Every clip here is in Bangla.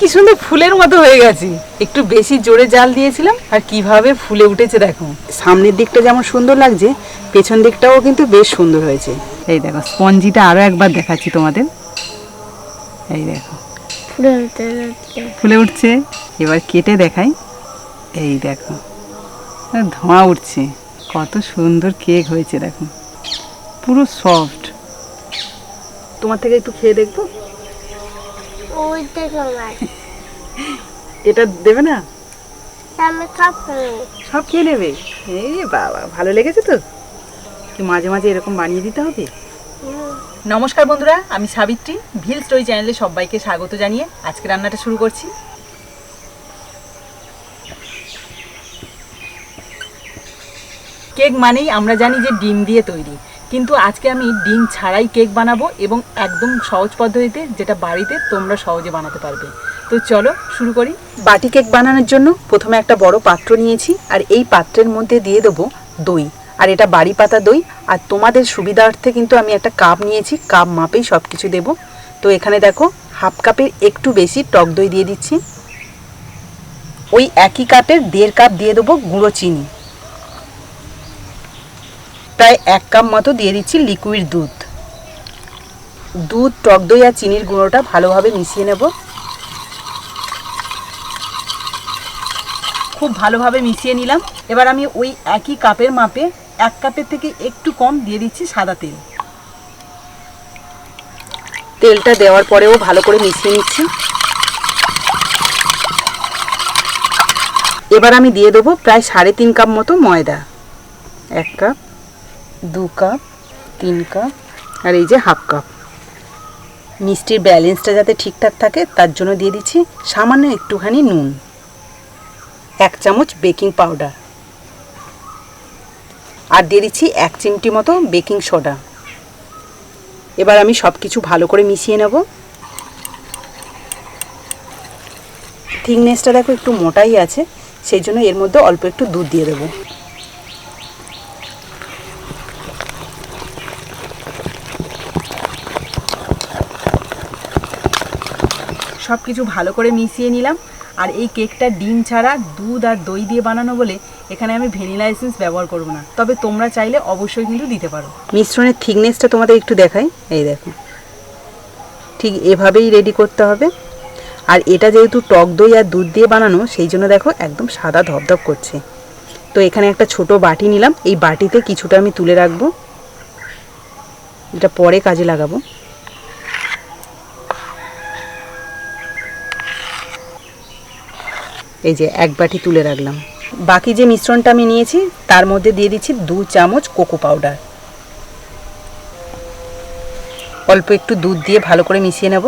কি সুন্দর ফুলের মতো হয়ে গেছে। একটু বেশি জোরে জাল দিয়েছিলাম আর কীভাবে ফুলে উঠেছে দেখো। সামনের দিকটা যেমন সুন্দর লাগছে পেছন দিকটাও কিন্তু বেশ সুন্দর হয়েছে। এই দেখো স্পঞ্জিটা আরও একবার দেখাচ্ছি তোমাদের। এই দেখো। ফুলে উঠছে এবার কেটে দেখাই। এই দেখো ধোঁয়া উঠছে। কত সুন্দর কেক হয়েছে দেখো। পুরো সফট। তোমার থেকে একটু খেয়ে দেখব? ওইটা সময় এটা দেবে না? আমি খাব সব খেয়ে নেবে? এই বাবা ভালো লেগেছে তো। কি মাঝে মাঝে এরকম বানিয়ে দিতে হবে? নমস্কার বন্ধুরা আমি সাবিত্রী ভিল স্টোরি চ্যানেলে সবাইকে স্বাগত জানিয়ে আজকে রান্নাটা শুরু করছি। কেক মানেই আমরা জানি যে ডিম দিয়ে তৈরি। কিন্তু আজকে আমি ডিম ছাড়াই কেক বানাবো এবং একদম সহজ পদ্ধতিতে যেটা বাড়িতে তোমরা সহজে বানাতে পারবে। তো চলো শুরু করি। বাটি কেক বানানোর জন্য প্রথমে একটা বড় পাত্র নিয়েছি আর এই পাত্রের মধ্যে দিয়ে দেবো দই। আর এটা বাড়ি পাতা দই। আর তোমাদের সুবিধার্থে কিন্তু আমি একটা কাপ নিয়েছি। কাপ মাপেই সব কিছু দেবো। তো এখানে দেখো, হাফ কাপের একটু বেশি টক দই দিয়ে দিচ্ছি। ওই একই কাপের দেড় কাপ দিয়ে দেবো গুঁড়ো চিনি। প্রায় এক কাপ মতো দিয়ে দিচ্ছি লিকুইড দুধ। দুধ, টক দই আর চিনির গুঁড়োটা ভালোভাবে মিশিয়ে নেব। খুব ভালোভাবে মিশিয়ে নিলাম। এবার আমি ওই একই কাপের মাপে এক কাপের থেকে একটু কম দিয়ে দিচ্ছি সাদা তেল। তেলটা দেওয়ার পরেও ভালো করে মিশিয়ে নিচ্ছি। এবার আমি দিয়ে দেবো প্রায় সাড়ে তিন কাপ মতো ময়দা। এক কাপ। দু কাপ, তিন কাপ, আর এই যে হাফ কাপ। মিষ্টির ব্যালেন্সটা যাতে ঠিকঠাক থাকে, তার জন্য দিয়ে দিচ্ছি সামান্য একটুখানি নুন। এক চামচ বেকিং পাউডার। আর দিয়ে দিচ্ছি এক চিমটি মতো বেকিং সোডা। এবার আমি সব কিছু ভালো করে মিশিয়ে নেব। থিকনেসটা দেখো একটু মোটাই আছে, সেই জন্য এর মধ্যে অল্প একটু দুধ দিয়ে দেবো। সব কিছু ভালো করে মিশিয়ে নিলাম। আর এই কেকটা ডিম ছাড়া দুধ আর দই দিয়ে বানানো বলে এখানে আমি ভ্যানিলা এসেন্স ব্যবহার করব না। তবে তোমরা চাইলে অবশ্যই কিন্তু দিতে পারো। মিশ্রণের থিকনেসটা তোমাদের একটু দেখাই। এই দেখো। ঠিক এভাবেই রেডি করতে হবে। আর এটা যেহেতু টক দই আর দুধ দিয়ে বানানো, সেই জন্য দেখো একদম সাদা ধপধপ করছে। তো এখানে একটা ছোট বাটি নিলাম। এই বাটিতে কিছুটা আমি তুলে রাখব। এটা পরে কাজে লাগাবো। এই যে এক বাটি তুলে রাখলাম। বাকি যে মিশ্রণটা আমি নিয়েছি, তার মধ্যে দিয়ে দিচ্ছি দু চামচ কোকো পাউডার। অল্প একটু দুধ দিয়ে ভালো করে মিশিয়ে নেব।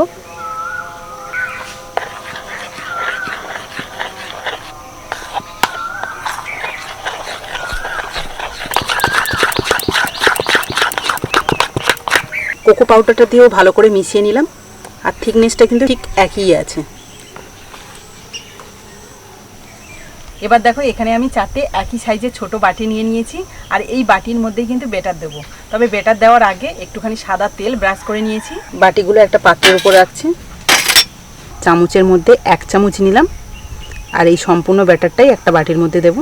কোকো পাউডারটা দিয়েও ভালো করে মিশিয়ে নিলাম। আর থিকনেসটা কিন্তু ঠিক একই আছে। এবার দেখো, এখানে আমি চারটে একই সাইজের ছোট বাটি নিয়ে নিয়েছি, আর এই বাটির মধ্যেই কিন্তু বেটার দেবো। তবে বেটার দেওয়ার আগে একটুখানি সাদা তেল ব্রাশ করে নিয়েছি। বাটিগুলো একটা পাত্রের উপর রাখছি। চামচের মধ্যে এক চামচ নিলাম, আর এই সম্পূর্ণ ব্যাটারটাই একটা বাটির মধ্যে দেব।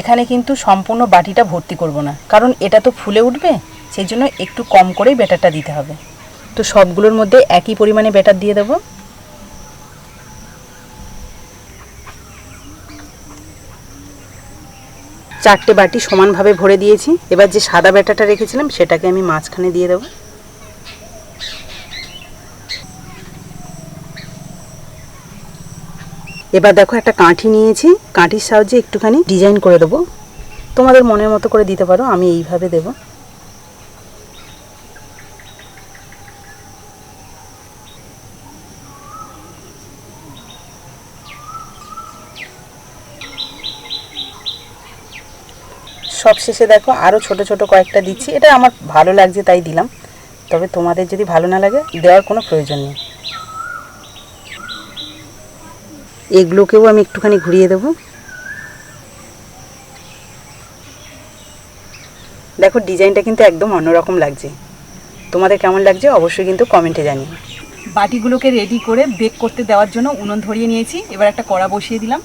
এখানে কিন্তু সম্পূর্ণ বাটিটা ভর্তি করব না, কারণ এটা তো ফুলে উঠবে। সেই জন্য একটু কম করেই ব্যাটারটা দিতে হবে। তো সবগুলোর মধ্যে একই পরিমাণে ব্যাটার দিয়ে দেবো। চারটে বাটি সমানভাবে ভরে দিয়েছি। এবার যে সাদা ব্যাটারটা রেখেছিলাম, সেটাকে আমি মাঝখানে দিয়ে দেবো। এবার দেখো একটা কাঠি নিয়েছি। কাঠির সাহায্যে একটুখানি ডিজাইন করে দেবো। তোমাদের মনের মতো করে দিতে পারো, আমি এইভাবে দেবো। সব শেষে দেখো আরও ছোট ছোট কয়েকটা দিচ্ছি। এটা আমার ভালো লাগছে, তাই দিলাম। তবে তোমাদের যদি ভালো না লাগে, দেওয়ার কোনো প্রয়োজন নেই। এগুলোকেও আমি একটুখানি ঘুরিয়ে দেবো। দেখো, ডিজাইনটা কিন্তু একদম অন্যরকম লাগছে। তোমাদের কেমন লাগছে, অবশ্যই কিন্তু কমেন্টে জানিও। বাটিগুলোকে রেডি করে বেক করতে দেওয়ার জন্য উনুন ধরিয়ে নিয়েছি। এবার একটা কড়া বসিয়ে দিলাম।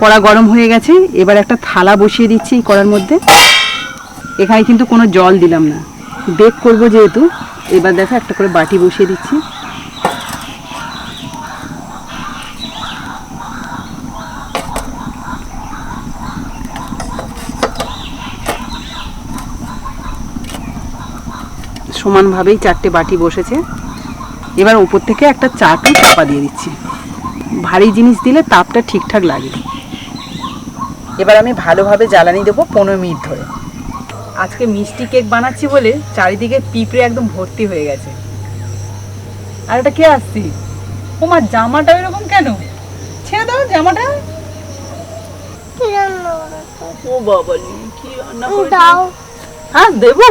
কড়া গরম হয়ে গেছে, এবার একটা থালা বসিয়ে দিচ্ছি এই কড়ার মধ্যে। এখানে কিন্তু কোনো জল দিলাম না। বেক করব যেহেতু, এবার দেখো একটা করে বাটি বসিয়ে দিচ্ছি। সমানভাবেই চারটে বাটি বসেছে। এবার উপর থেকে একটা চাটু চাপা দিয়ে দিচ্ছি। ভারী জিনিস দিলে তাপটা ঠিকঠাক লাগে। এবার আমি ভালোভাবে জ্বালানি দেবো পনেরো মিনিট ধরে। আজকে মিষ্টি কেক বানাচ্ছি বলে চারিদিকে পিঁপড়ে একদম ভর্তি হয়ে গেছে। আর এটা কে আসছি? তোমার জামাটা এরকম কেন? ছেড়ে দাও জামাটা। কি রান্না ও বাবা কি রান্না দাও হ্যাঁ দেবো?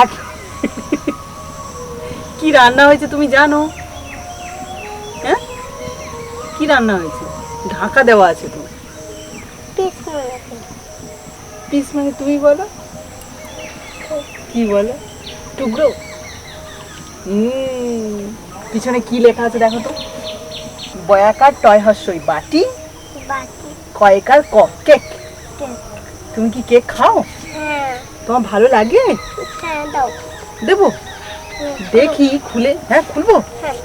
এক কি রান্না হয়েছে তুমি জানো? হ্যাঁ? কি রান্না হয়েছে? ঢাকা দেওয়া আছে তো পিস মানে তুমি বলো। কি বলো? টুকরো। পিছনে কি লেখা আছে দেখো তো? বয়াকার টয় হস্যই বাটি? কয়েকার ক কেক। কেক। তুমি কি কেক খাও? হ্যাঁ। তোমার ভালো লাগে? হ্যাঁ দেবো? দেখি খুলে হ্যাঁ খুলবো? হ্যাঁ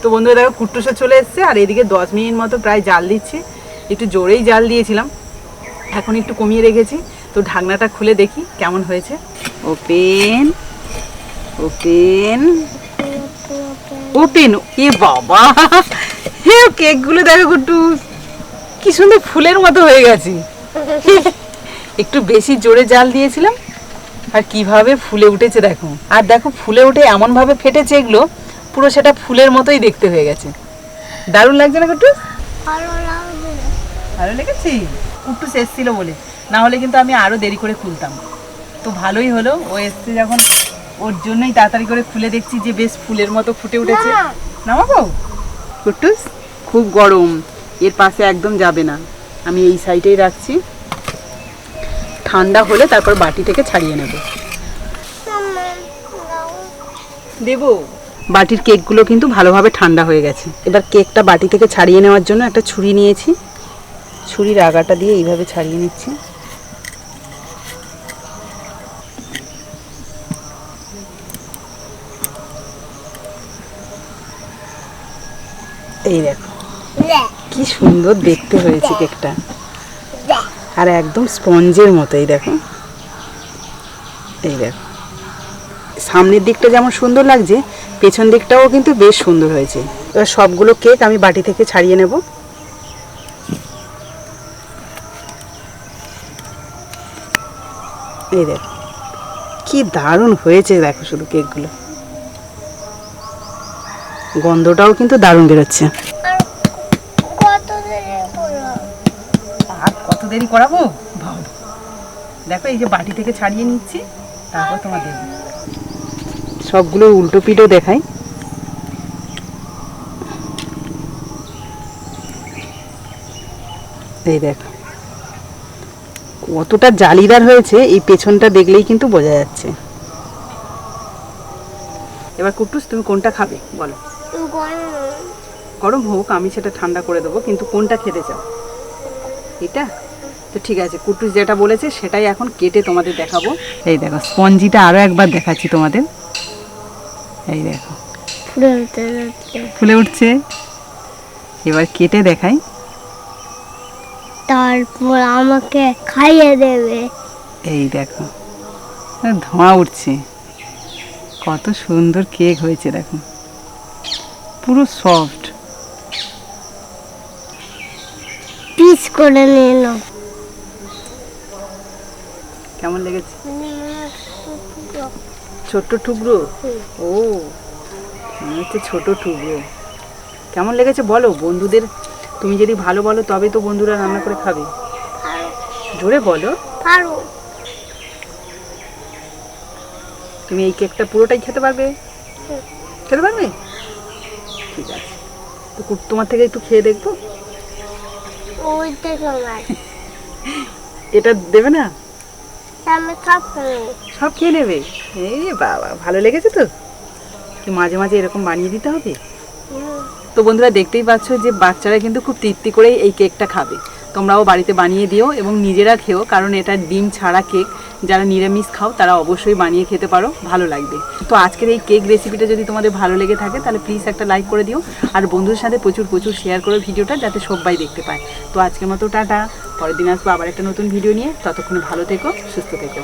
তো বন্ধুরা দেখো কুট্টুসে চলে এসছে আর এদিকে দশ মিনিট মতো প্রায় জাল দিচ্ছি। একটু জোরেই জাল দিয়েছিলাম। এখন একটু কমিয়ে রেখেছি। তো ঢাকনাটা খুলে দেখি কেমন হয়েছে। Open open. ওপেন এ বাবা। হে কেকগুলো দেখো কুট্টু কি সুন্দর ফুলের মতো হয়ে গেছে। একটু বেশি জোরে জাল দিয়েছিলাম আর কীভাবে ফুলে উঠেছে দেখো। আর দেখো ফুলে উঠে এমন ভাবে ফেটেছে এগুলো পুরো সেটা ফুলের মতোই দেখতে হয়ে গেছে। দারুণ লাগছে না লাগবে ভালো লেগেছি? কুট্টুস এসছিল বলে। না হলে কিন্তু আমি আরও দেরি করে খুলতাম। তো ভালোই হলো ও এসছে যখন ওর জন্যই তাড়াতাড়ি করে খুলে দেখছি যে বেশ ফুলের মতো ফুটে উঠেছে। না। নামাবো কুট্টুস খুব গরম। এর পাশে একদম যাবে না। আমি এই সাইডেই রাখছি। ঠান্ডা হলে তারপর বাটি থেকে ছাড়িয়ে নেব। দেবো। বাটির কেকগুলো কিন্তু ভালোভাবে ঠান্ডা হয়ে গেছে। এবার কেকটা বাটি থেকে ছাড়িয়ে নেওয়ার জন্য একটা ছুরি নিয়েছি। ছুরির আগাটা দিয়ে এইভাবে ছাড়িয়ে নিচ্ছি। এই দেখো, কি সুন্দর দেখতে হয়েছে কেকটা। আর একদম স্পঞ্জের মতো, এই দেখো। এই দেখো। সামনের দিকটা যেমন সুন্দর লাগছে, পেছন দিকটাও কিন্তু বেশ সুন্দর হয়েছে। এবার সবগুলো কেক আমি বাটি থেকে ছাড়িয়ে নেব। এই দেখো কি দারুণ হয়েছে দেখো শুধু কেকগুলো। গন্ধটাও কিন্তু দারুণ বেরোচ্ছে। আর কত দেরি করাবো। দেখো এই যে বাটি থেকে ছাড়িয়ে নিচ্ছি তারপর তোমার দেবো। সবগুলো উল্টো পিঠও দেখাই। এই দেখো। কতটা জালিদার হয়েছে এই পেছনটা দেখলেই কিন্তু বোঝা যাচ্ছে। এবার কুটুস তুমি কোনটা খাবে? বলো। গরম হোক আমি সেটা ঠান্ডা করে দেবো কিন্তু কোনটা খেতে চাও? এটা? তো ঠিক আছে কুটুস যেটা বলেছে সেটাই এখন কেটে তোমাদের দেখাবো। এই দেখো স্পঞ্জিটা আরও একবার দেখাচ্ছি তোমাদের। এই দেখো। ফুলে উঠছে। এবার কেটে দেখাই। তারপর আমাকে খাইয়ে দেবে। এই দেখো ধোঁয়া উঠছে। কত সুন্দর কেক হয়েছে দেখো। পুরো সফট। পিস করে নিল কেমন লেগেছে? ছোট্ট টুকরো। ও মনে হচ্ছে ছোট টুকরো। কেমন লেগেছে বলো বন্ধুদের তুমি যদি ভালো বলো তবে তো বন্ধুরা রান্না করে খাবে। জোরে বলো। পারো। তুমি এই কেকটা পুরোটাই খেতে পারবে? খেতে পারবে? ঠিক আছে। তো তোমার থেকে একটু খেয়ে দেখব? এটা দেবে না? সব খেয়ে নেবে? এই বাবা ভালো লেগেছে তো? কি মাঝে মাঝে এরকম বানিয়ে দিতে হবে? তো বন্ধুরা দেখতেই পাচ্ছ যে বাচ্চারা কিন্তু খুব তৃপ্তি করেই এই কেকটা খাবে। তোমরাও বাড়িতে বানিয়ে দিও এবং নিজেরা খেও, কারণ এটা ডিম ছাড়া কেক। যারা নিরামিষ খাও, তারা অবশ্যই বানিয়ে খেতে পারো, ভালো লাগবে। তো আজকের এই কেক রেসিপিটা যদি তোমাদের ভালো লেগে থাকে, তাহলে প্লিজ একটা লাইক করে দিও। আর বন্ধুদের সাথে প্রচুর প্রচুর শেয়ার করো ভিডিওটা, যাতে সবাই দেখতে পায়। তো আজকের মতো টাটা। পরের দিন আসব আবার একটা নতুন ভিডিও নিয়ে। ততক্ষণে ভালো থেকো, সুস্থ থেকো।